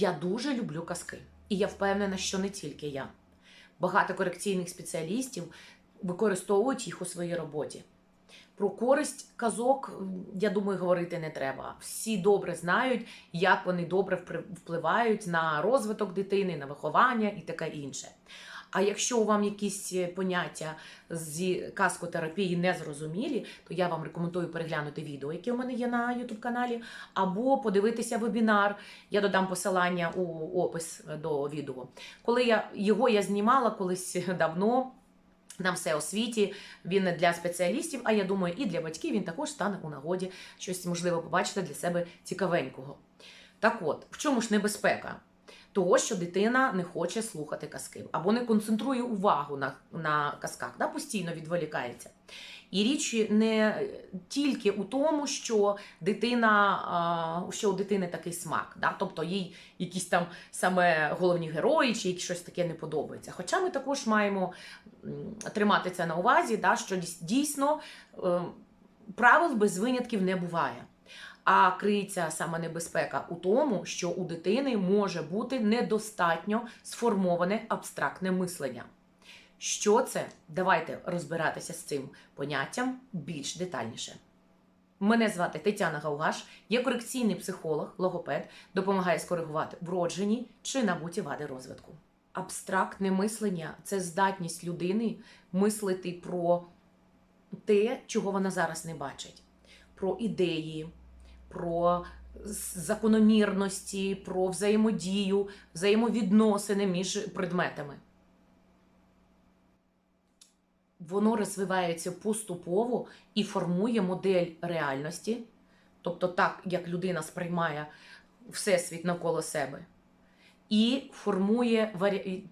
Я дуже люблю казки. І я впевнена, що не тільки я. Багато корекційних спеціалістів використовують їх у своїй роботі. Про користь казок, я думаю, говорити не треба. Всі добре знають, як вони добре впливають на розвиток дитини, на виховання і таке інше. А якщо вам якісь е, поняття зі казкотерапії не зрозумілі, то я вам рекомендую переглянути відео, яке у мене є на YouTube каналі, або подивитися вебінар. Я додам посилання у опис е, до відео. Коли я його я знімала колись давно. На все у світі він для спеціалістів, а я думаю, і для батьків він також стане у нагоді щось можливо побачити для себе цікавенького. Так от, в чому ж небезпека? Того, що дитина не хоче слухати казки або не концентрує увагу на, на казках, да, постійно відволікається. І річ не тільки у тому, що дитина, що у дитини такий смак, да? тобто їй якісь там саме головні герої чи щось таке не подобається. Хоча ми також маємо тримати це на увазі, да, що дійсно е, правил без винятків не буває. А криється саме небезпека у тому, що у дитини може бути недостатньо сформоване абстрактне мислення. Що це? Давайте розбиратися з цим поняттям більш детальніше. Мене звати Тетяна Гаугаш, я корекційний психолог, логопед, допомагає скоригувати вроджені чи набуті вади розвитку. Абстрактне мислення це здатність людини мислити про те, чого вона зараз не бачить, про ідеї, про закономірності, про взаємодію, взаємовідносини між предметами. Воно розвивається поступово і формує модель реальності, тобто так, як людина сприймає всесвіт навколо себе, і формує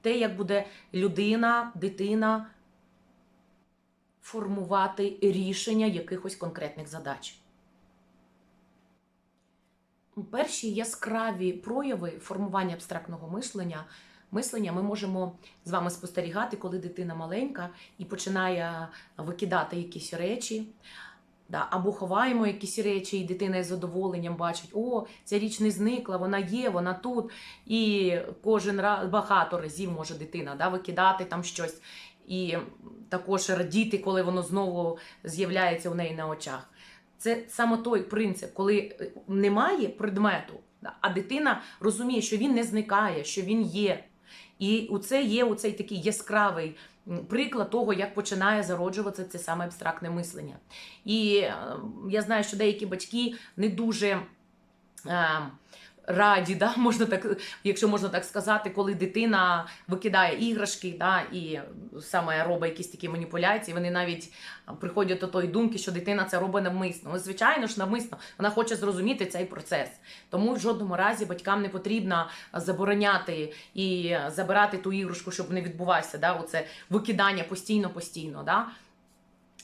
те, як буде людина, дитина формувати рішення якихось конкретних задач. Перші яскраві прояви формування абстрактного мислення. Мислення ми можемо з вами спостерігати, коли дитина маленька і починає викидати якісь речі. Да, або ховаємо якісь речі, і дитина із задоволенням бачить, о, ця річ не зникла, вона є, вона тут. І кожен раз багато разів може дитина да, викидати там щось, і також радіти, коли воно знову з'являється у неї на очах. Це саме той принцип, коли е, немає предмету, а дитина розуміє, що він не зникає, що він є. І у це є оцей такий яскравий приклад того, як починає зароджуватися це саме абстрактне мислення. І е, я знаю, що деякі батьки не дуже. Е, Раді, да, можна так, якщо можна так сказати, коли дитина викидає іграшки, да, і саме робить якісь такі маніпуляції, вони навіть приходять до тої думки, що дитина це робить навмисно. Ну, звичайно ж, навмисно вона хоче зрозуміти цей процес. Тому в жодному разі батькам не потрібно забороняти і забирати ту іграшку, щоб не відбувався да, оце викидання постійно-постійно. Да.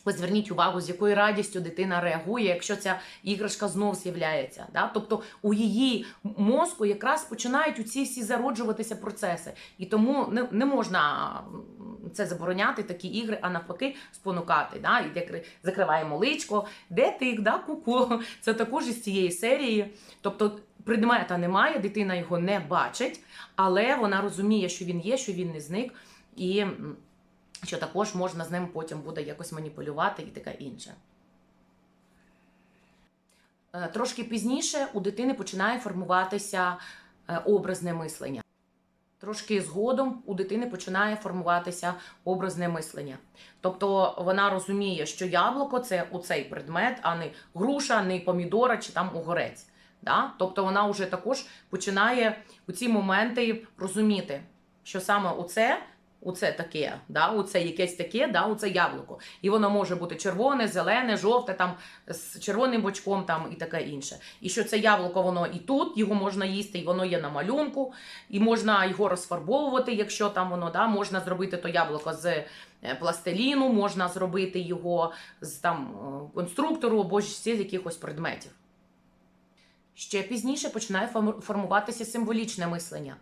Ви зверніть увагу, з якою радістю дитина реагує, якщо ця іграшка знов з'являється. Да? Тобто у її мозку якраз починають у ці всі зароджуватися процеси. І тому не, не можна це забороняти, такі ігри, а навпаки, спонукати. Да? І де кри- закриваємо личко, де ти, да, ку-ку. Це також із цієї серії. Тобто предмета немає, дитина його не бачить, але вона розуміє, що він є, що він не зник. І що також можна з ним потім буде якось маніпулювати і таке інше. Е, Трошки пізніше у дитини починає формуватися е, образне мислення. Трошки згодом у дитини починає формуватися образне мислення. Тобто вона розуміє, що яблуко це оцей предмет, а не груша, не помідора чи там огурець. Да? Тобто вона вже також починає у ці моменти розуміти, що саме оце Оце таке, да, оце якесь таке, да, оце яблуко. І воно може бути червоне, зелене, жовте, там з червоним бочком там і таке інше. І що це яблуко, воно і тут, його можна їсти, і воно є на малюнку, і можна його розфарбовувати, якщо там воно да, можна зробити то яблуко з е, пластиліну, можна зробити його з там е, конструктору або ж з якихось предметів. Ще пізніше починає форму- формуватися символічне мислення.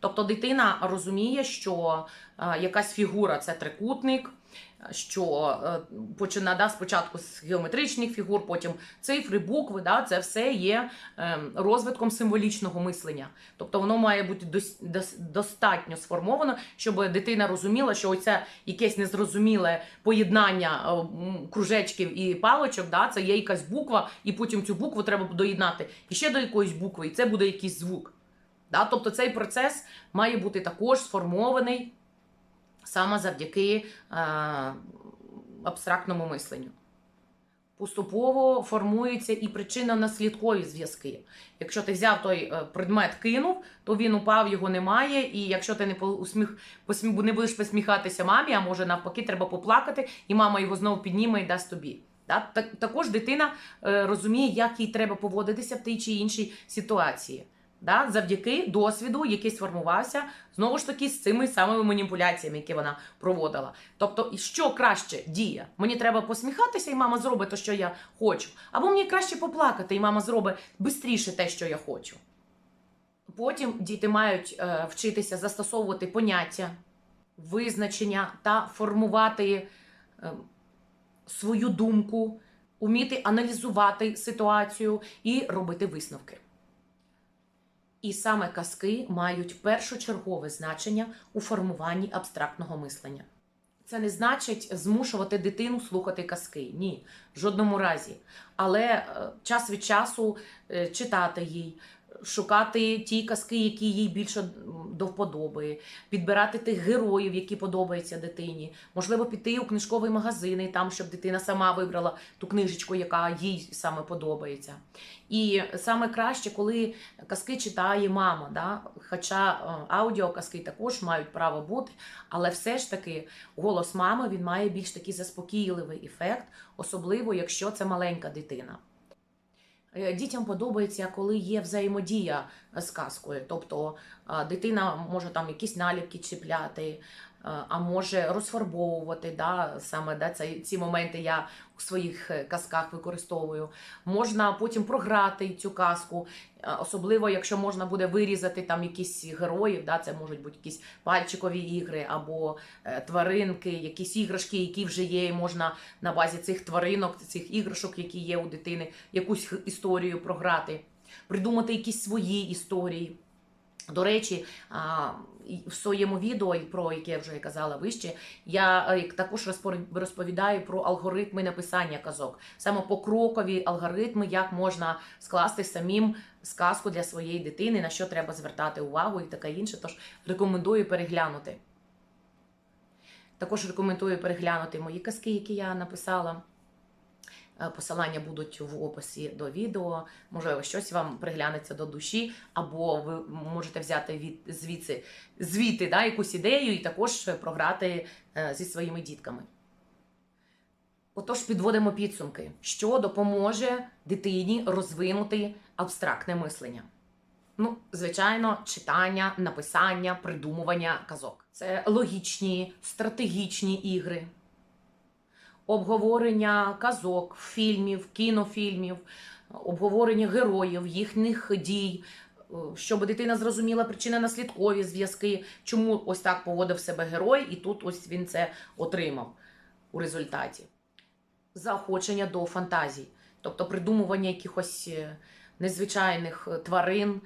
Тобто дитина розуміє, що е, якась фігура це трикутник, що е, почина да, спочатку з геометричних фігур, потім цифри, букви, да, це все є е, розвитком символічного мислення. Тобто воно має бути дос, дос, достатньо сформовано, щоб дитина розуміла, що оце якесь незрозуміле поєднання е, кружечків і палочок, да, це є якась буква, і потім цю букву треба доєднати і ще до якоїсь букви, і це буде якийсь звук. Да? Тобто цей процес має бути також сформований саме завдяки е, абстрактному мисленню. Поступово формуються і причинно-наслідкові зв'язки. Якщо ти взяв той е, предмет, кинув, то він упав, його немає. І якщо ти не посміх, посміх, не будеш посміхатися мамі, а може навпаки, треба поплакати, і мама його знову підніме і дасть тобі. Так, також дитина е, розуміє, як їй треба поводитися в тій чи іншій ситуації. Да? Завдяки досвіду, який сформувався, знову ж таки, з цими самими маніпуляціями, які вона проводила. Тобто, що краще діє? Мені треба посміхатися, і мама зробить те, що я хочу. Або мені краще поплакати, і мама зробить швидше те, що я хочу. Потім діти мають е, вчитися застосовувати поняття, визначення та формувати е, свою думку, уміти аналізувати ситуацію і робити висновки. І саме казки мають першочергове значення у формуванні абстрактного мислення. Це не значить змушувати дитину слухати казки. Ні, в жодному разі. Але е, час від часу е, читати їй, шукати ті казки, які їй більше до вподоби, підбирати тих героїв, які подобаються дитині. Можливо, піти у книжковий магазин і там, щоб дитина сама вибрала ту книжечку, яка їй саме подобається. І саме краще, коли казки читає мама. Да? Хоча е, аудіоказки також мають право бути, але все ж таки голос мами він має більш такий заспокійливий ефект, особливо якщо це маленька дитина. Е, Дітям подобається, коли є взаємодія з казкою. Тобто дитина може там якісь наліпки чіпляти, а може розфарбовувати. Да? Саме да, це, ці моменти я у своїх е, казках використовую. Можна потім програти цю казку, е, особливо якщо можна буде вирізати там якісь героїв, да? це можуть бути якісь пальчикові ігри або е, тваринки, якісь іграшки, які вже є, і можна на базі цих тваринок, цих іграшок, які є у дитини, якусь історію програти, придумати якісь свої історії. До речі, в своєму відео, про яке я вже казала вище, я е, також розповідаю про алгоритми написання казок, саме покрокові алгоритми, як можна скласти самим сказку для своєї дитини, на що треба звертати увагу і таке інше. Тож рекомендую переглянути. Також рекомендую переглянути мої казки, які я написала. Е, Посилання будуть в описі до відео. Можливо, щось вам приглянеться до душі, або ви можете взяти від звідси звідти да, якусь ідею і також програти е, зі своїми дітками. Отож, підводимо підсумки, що допоможе дитині розвинути абстрактне мислення. Ну, звичайно, читання, написання, придумування казок. Це логічні, стратегічні ігри, обговорення казок, фільмів, кінофільмів, обговорення героїв, їхніх дій, е, щоб дитина зрозуміла причинно-наслідкові зв'язки, чому ось так поводив себе герой, і тут ось він це отримав у результаті. Заохочення до фантазій, тобто придумування якихось е, незвичайних е, тварин,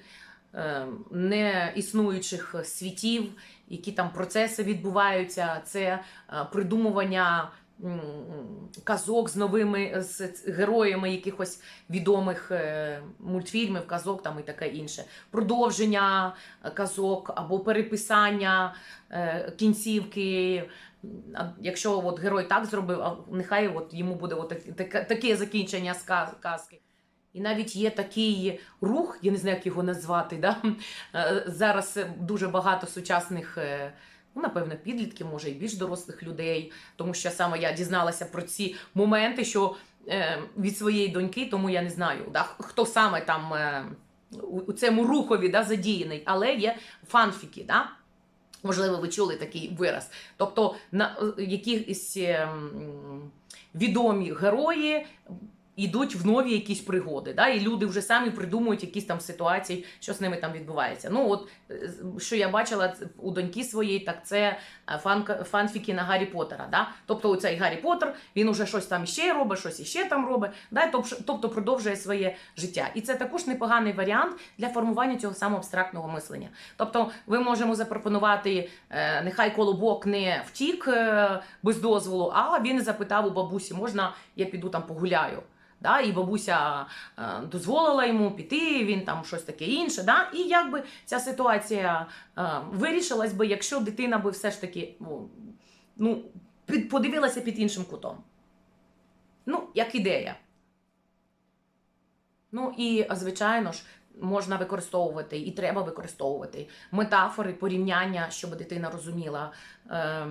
е, неіснуючих світів, які там процеси відбуваються, це придумування казок з новими з героями якихось відомих е, мультфільмів, казок там і таке інше. Продовження е, казок або переписання е, кінцівки. Якщо от герой так зробив, а нехай от йому буде от таке, закінчення казки. І навіть є такий рух, я не знаю, як його назвати. Да? Зараз дуже багато сучасних, ну, напевно, підлітків, може, і більш дорослих людей, тому що саме я дізналася про ці моменти, що е, від своєї доньки, тому я не знаю, да, хто саме там е, у цьому рухові да, задіяний, але є фанфіки. Да? Можливо, ви чули такий вираз. Тобто, на е, якісь е, м, відомі герої йдуть в нові якісь пригоди. Да? І люди вже самі придумують якісь там ситуації, що з ними там відбувається. Ну, от е, що я бачила у доньки своєї, так це е, фанка, фанфіки на Гаррі Поттера. Да? Тобто, оцей Гаррі Поттер, він уже щось там іще робить, щось іще там робить, да? тобто, продовжує своє життя. І це також непоганий варіант для формування цього самого абстрактного мислення. Тобто, ви можемо запропонувати, е, нехай колобок не втік е, без дозволу, а він запитав у бабусі, можна я піду там погуляю. Да, і бабуся е, дозволила йому піти, він там щось таке інше. Да, і якби ця ситуація е, вирішилась би, якщо дитина би все ж таки ну, подивилася під іншим кутом. Ну, як ідея. Ну і звичайно ж, можна використовувати і треба використовувати метафори, порівняння, щоб дитина розуміла, е,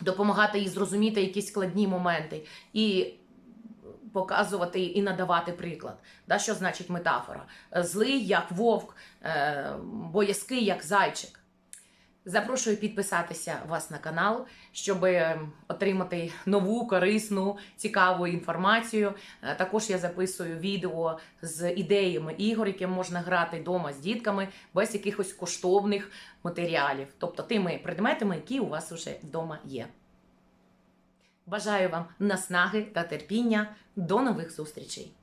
допомагати їй зрозуміти якісь складні моменти і показувати і надавати приклад. Да, що значить метафора? Злий як вовк, е, боязкий як зайчик. Запрошую підписатися вас на канал, щоб отримати нову, корисну, цікаву інформацію. Е, Також я записую відео з ідеями ігор, які можна грати вдома з дітками без якихось коштовних матеріалів, тобто тими предметами, які у вас вже вдома є. Бажаю вам наснаги та терпіння. До нових зустрічей!